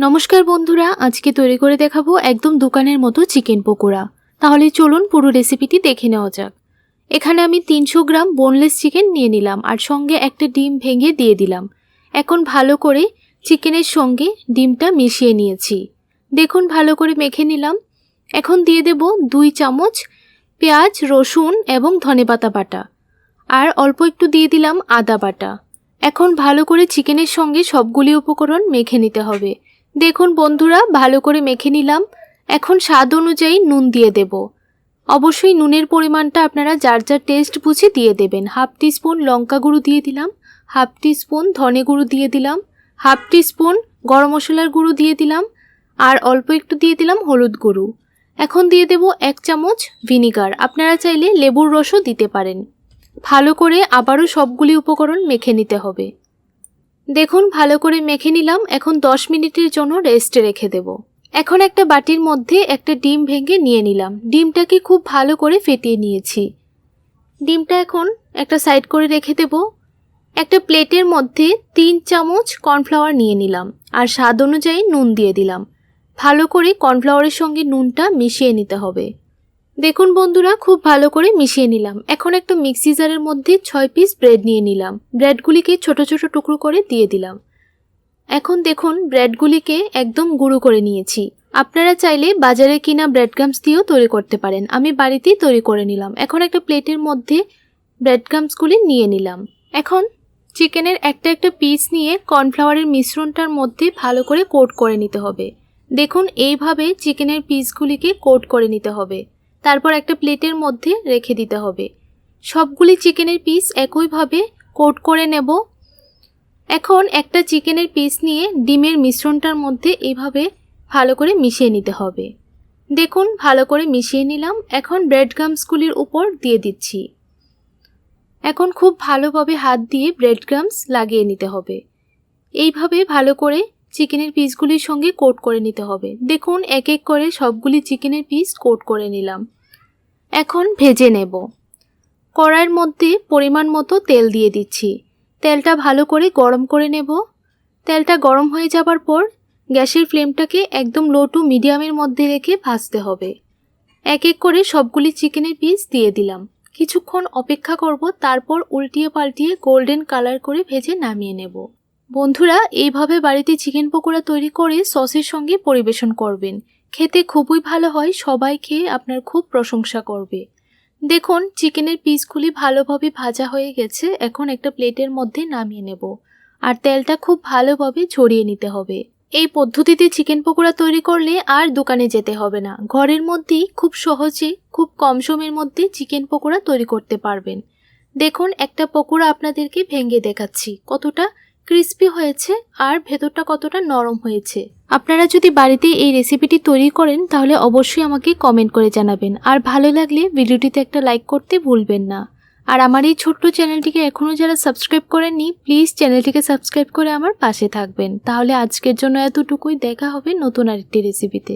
নমস্কার বন্ধুরা, আজকে তৈরি করে দেখাবো একদম দোকানের মতো চিকেন পকোড়া। তাহলে চলুন পুরো রেসিপিটি দেখে নেওয়া যাক। এখানে আমি তিনশো গ্রাম বোনলেস চিকেন নিয়ে নিলাম আর সঙ্গে একটা ডিম ভেঙে দিয়ে দিলাম। এখন ভালো করে চিকেনের সঙ্গে ডিমটা মিশিয়ে নিয়েছি। দেখুন, ভালো করে মেখে নিলাম। এখন দিয়ে দেব দুই চামচ পেঁয়াজ, রসুন এবং ধনেপাতা বাটা। আর অল্প একটু দিয়ে দিলাম আদা বাটা। এখন ভালো করে চিকেনের সঙ্গে সবগুলি উপকরণ মেখে নিতে হবে। দেখুন বন্ধুরা, ভালো করে মেখে নিলাম। এখন স্বাদ অনুযায়ী নুন দিয়ে দেব। অবশ্যই নুনের পরিমাণটা আপনারা যার যার টেস্ট বুঝে দিয়ে দেবেন। হাফ টিস্পুন লঙ্কা গুঁড়ো দিয়ে দিলাম, হাফ টিস্পুন ধনে গুঁড়ো দিয়ে দিলাম, হাফ টিস্পুন গরম মশলার গুঁড়ো দিয়ে দিলাম, আর অল্প একটু দিয়ে দিলাম হলুদ গুঁড়ো। এখন দিয়ে দেব এক চামচ ভিনিগার। আপনারা চাইলে লেবুর রসও দিতে পারেন। ভালো করে আবারও সবগুলি উপকরণ মেখে নিতে হবে। দেখুন, ভালো করে মেখে নিলাম, এখন 10 মিনিটের জন্য রেস্টে রেখে দেব। এখন একটা বাটির মধ্যে একটা ডিম ভেঙে নিয়ে নিলাম। ডিমটাকে খুব ভালো করে ফেটিয়ে নিয়েছি। ডিমটা এখন একটা সাইড করে রেখে দেব। একটা প্লেটের মধ্যে তিন চামচ কর্নফ্লাওয়ার নিয়ে নিলাম আর স্বাদ অনুযায়ী নুন দিয়ে দিলাম। ভালো করে কর্নফ্লাওয়ারের সঙ্গে নুনটা মিশিয়ে নিতে হবে। দেখুন বন্ধুরা, খুব ভালো করে মিশিয়ে নিলাম। এখন একটা মিক্সি জারের মধ্যে ছয় পিস ব্রেড নিয়ে নিলাম। ব্রেডগুলিকে ছোট ছোট টুকরো করে দিয়ে দিলাম। এখন দেখুন ব্রেডগুলিকে একদম গুঁড়ো করে নিয়েছি। আপনারা চাইলে বাজারে কিনা ব্রেড গামস দিয়েও তৈরি করতে পারেন। আমি বাড়িতেই তৈরি করে নিলাম। এখন একটা প্লেটের মধ্যে ব্রেড গামসগুলি নিয়ে নিলাম। এখন চিকেনের একটা একটা পিস নিয়ে কর্নফ্লাওয়ারের মিশ্রণটার মধ্যে ভালো করে কোট করে নিতে হবে। দেখুন, এইভাবে চিকেনের পিসগুলিকে কোট করে নিতে হবে। তারপর একটা প্লেটের মধ্যে রেখে দিতে হবে। সবগুলি চিকেনের পিস একইভাবে কোট করে নেব। এখন একটা চিকেনের পিস নিয়ে ডিমের মিশ্রণটার মধ্যে এভাবে ভালো করে মিশিয়ে নিতে হবে। দেখুন, ভালো করে মিশিয়ে নিলাম। এখন ব্রেড গামসগুলির উপর দিয়ে দিচ্ছি। এখন খুব ভালোভাবে হাত দিয়ে ব্রেড গামস লাগিয়ে নিতে হবে। এইভাবে ভালো করে চিকেনের পিসগুলির সঙ্গে কোট করে নিতে হবে। দেখুন, এক এক করে সবগুলি চিকেনের পিস কোট করে নিলাম। এখন ভেজে নেব। কড়াইয়ের মধ্যে পরিমাণ মতো তেল দিয়ে দিচ্ছি। তেলটা ভালো করে গরম করে নেব। তেলটা গরম হয়ে যাবার পর গ্যাসের ফ্লেমটাকে একদম লো টু মিডিয়ামের মধ্যে রেখে ভাজতে হবে। এক এক করে সবগুলি চিকেনের পিস দিয়ে দিলাম। কিছুক্ষণ অপেক্ষা করব, তারপর উল্টিয়ে পাল্টিয়ে গোল্ডেন কালার করে ভেজে নামিয়ে নেব। বন্ধুরা, এইভাবে বাড়িতে চিকেন পকোড়া তৈরি করে সসের সঙ্গে পরিবেশন করবেন। খেতে খুবই ভালো হয়, সবাই খেয়ে আপনার খুব প্রশংসা করবে। দেখুন, চিকেনের পিসগুলি ভালোভাবে ভাজা হয়ে গেছে, এখন একটা প্লেটের মধ্যে নামিয়ে নেব। আর তেলটা খুব ভালোভাবে ছড়িয়ে নিতে হবে। এই পদ্ধতিতে চিকেন পকোড়া তৈরি করলে আর দোকানে যেতে হবে না। ঘরের মধ্যেই খুব সহজে, খুব কম সময়ের মধ্যে চিকেন পকোড়া তৈরি করতে পারবেন। দেখুন, একটা পকোড়া আপনাদেরকে ভেঙে দেখাচ্ছি, কতটা ক্রিস্পি হয়েছে আর ভেতরটা কতটা নরম হয়েছে। আপনারা যদি বাড়িতে এই রেসিপিটি তৈরি করেন, তাহলে অবশ্যই আমাকে কমেন্ট করে জানাবেন। আর ভালো লাগলে ভিডিওটিতে একটা লাইক করতে ভুলবেন না। আর আমার এই ছোট্ট চ্যানেলটিকে এখনও যারা সাবস্ক্রাইব করেননি প্লিজ চ্যানেলটিকে সাবস্ক্রাইব করে আমার পাশে থাকবেন। তাহলে আজকের জন্য এতটুকুই। দেখা হবে নতুন আরেকটি রেসিপিতে